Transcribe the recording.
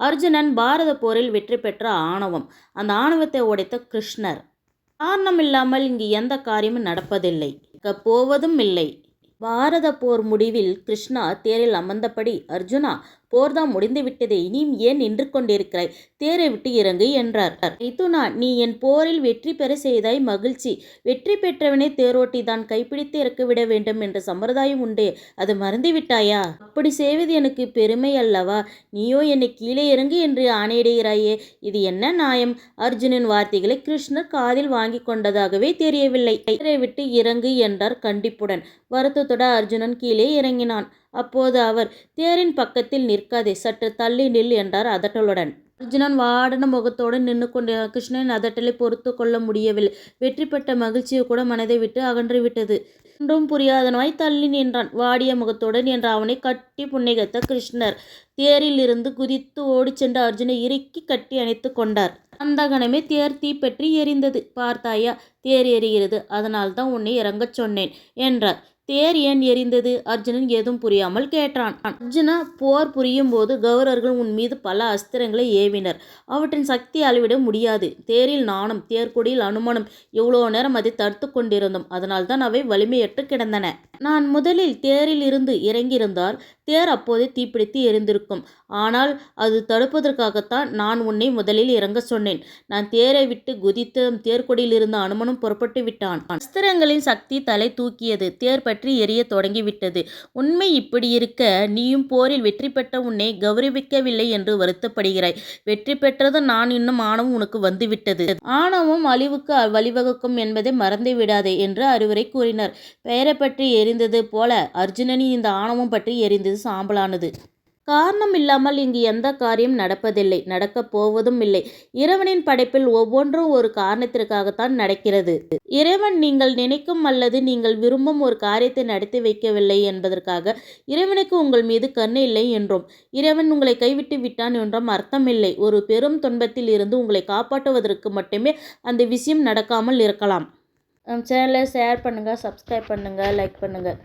அர்ஜுனன் பாரத போரில் வெற்றி பெற்ற ஆணவம். அந்த ஆணவத்தை உடைத்த கிருஷ்ணர். காரணம் இல்லாமல் இங்கு எந்த காரியமும் நடப்பதில்லை. போவதும் இல்லை. பாரத போர் முடிவில் கிருஷ்ணா தேரில் அமர்ந்தபடி அர்ஜுனா போர்தான் முடிந்து விட்டதே இனியும் ஏன் நின்று கொண்டிருக்கிறாய்? தேரை விட்டு இறங்கு என்றார். மைத்துனா நீ என் போரில் வெற்றி பெற செய்தாய் மகிழ்ச்சி. வெற்றி பெற்றவனே தேரோட்டி தான் கைப்பிடித்து இறக்க விட வேண்டும் என்ற சம்பிரதாயம் உண்டே அது மறந்துவிட்டாயா அப்படி செய்வது எனக்கு பெருமை அல்லவா? நீயோ என்னை கீழே இறங்கு என்று ஆணையிடுகிறாயே இது என்ன நியாயம்? அர்ஜுனின் வார்த்தைகளை கிருஷ்ணர் காதில் வாங்கி கொண்டதாகவே தெரியவில்லை. தேரை விட்டு இறங்கு என்றார் கண்டிப்புடன். வருத்தத்துடன் அர்ஜுனன் கீழே இறங்கினான். அப்போது அவர் தேரின் பக்கத்தில் நிற்காதே சற்று தள்ளி நில் என்றார் அதட்டலுடன். அர்ஜுனன் வாடன முகத்தோடு நின்று கொண்டு கிருஷ்ணன் அதட்டலை பொறுத்து கொள்ள முடியவில்லை. வெற்றி பெற்ற மகிழ்ச்சியை கூட மனதை விட்டு அகன்று விட்டது. ஒன்றும் புரியாதனவாய் தள்ளி நின்றான். வாடிய முகத்துடன் என்ற அவனை கட்டி புன்னகைத்த கிருஷ்ணர் தேரில் இருந்து குதித்து ஓடிச் சென்ற அர்ஜுனை இறுக்கி கட்டி அணைத்து கொண்டார். அந்த கணமே தேர் தீப்பற்றி எரிந்தது. பார்த்தாயா தேர் எரிகிறது. அதனால்தான் உன்னை இறங்கச் சொன்னேன் என்றார். தேர் ஏன் எரிந்தது? அர்ஜுனன் ஏதும் புரியாமல் கேட்டான். அர்ஜுனா போர் புரியும் போது கௌரவர்கள் உன் மீது பல அஸ்திரங்களை ஏவினர். அவற்றின் சக்தி அளவிட முடியாது. தேரில் நாணம் தேர்கொடியில் அனுமானம் எவ்வளோ நேரம் அதை தடுத்து கொண்டிருந்தோம். அதனால்தான் அவை வலிமையற்று கிடந்தன. நான் முதலில் தேரில் இருந்து இறங்கியிருந்தால் தேர் அப்போதே தீப்பிடித்து எரிந்திருக்கும். ஆனால் அது தடுப்பதற்காகத்தான் நான் உன்னை முதலில் இறங்க சொன்னேன். நான் தேரை விட்டு குதித்து தேர்கொடியில் இருந்த அனுமனும் புறப்பட்டு விட்டான். அஸ்திரங்களின் சக்தி தலை தூக்கியது. தேர் பற்றி எரிய தொடங்கிவிட்டது. உண்மை இப்படி இருக்க நீயும் போரில் வெற்றி பெற்ற உன்னை கௌரவிக்கவில்லை என்று வருத்தப்படுகிறாய். வெற்றி பெற்றது நான் இன்னும் ஆணவம் உனக்கு வந்துவிட்டது. ஆணவம் அழிவுக்கு வழிவகுக்கும் என்பதை மறந்து விடாதே என்று அறிவுரை கூறினார். பெயரை பற்றி எரிந்தது போல அர்ஜுனனின் இந்த ஆணவம் பற்றி எரிந்தது சாம்பலானது. காரணம் இல்லாமல் இங்கு எந்த காரியம் நடப்பதில்லை நடக்கப் போவதும் இல்லை. இறைவனின் படைப்பில் ஒவ்வொன்றும் ஒரு காரணத்திற்காகத்தான் நடக்கிறது. இறைவன் நீங்கள் நினைக்கும் அல்லது நீங்கள் விரும்பும் ஒரு காரியத்தை நடத்தி வைக்கவில்லை என்பதற்காக இறைவனுக்கு உங்கள் மீது கண்ணு இல்லை என்றும் இறைவன் உங்களை கைவிட்டு விட்டான் என்றும் அர்த்தமில்லை ஒரு பெரும் துன்பத்தில் இருந்து உங்களை காப்பாற்றுவதற்கு மட்டுமே அந்த விஷயம் நடக்காமல் இருக்கலாம். சேனலை ஷேர் பண்ணுங்கள் சப்ஸ்கிரைப் பண்ணுங்கள் லைக் பண்ணுங்கள்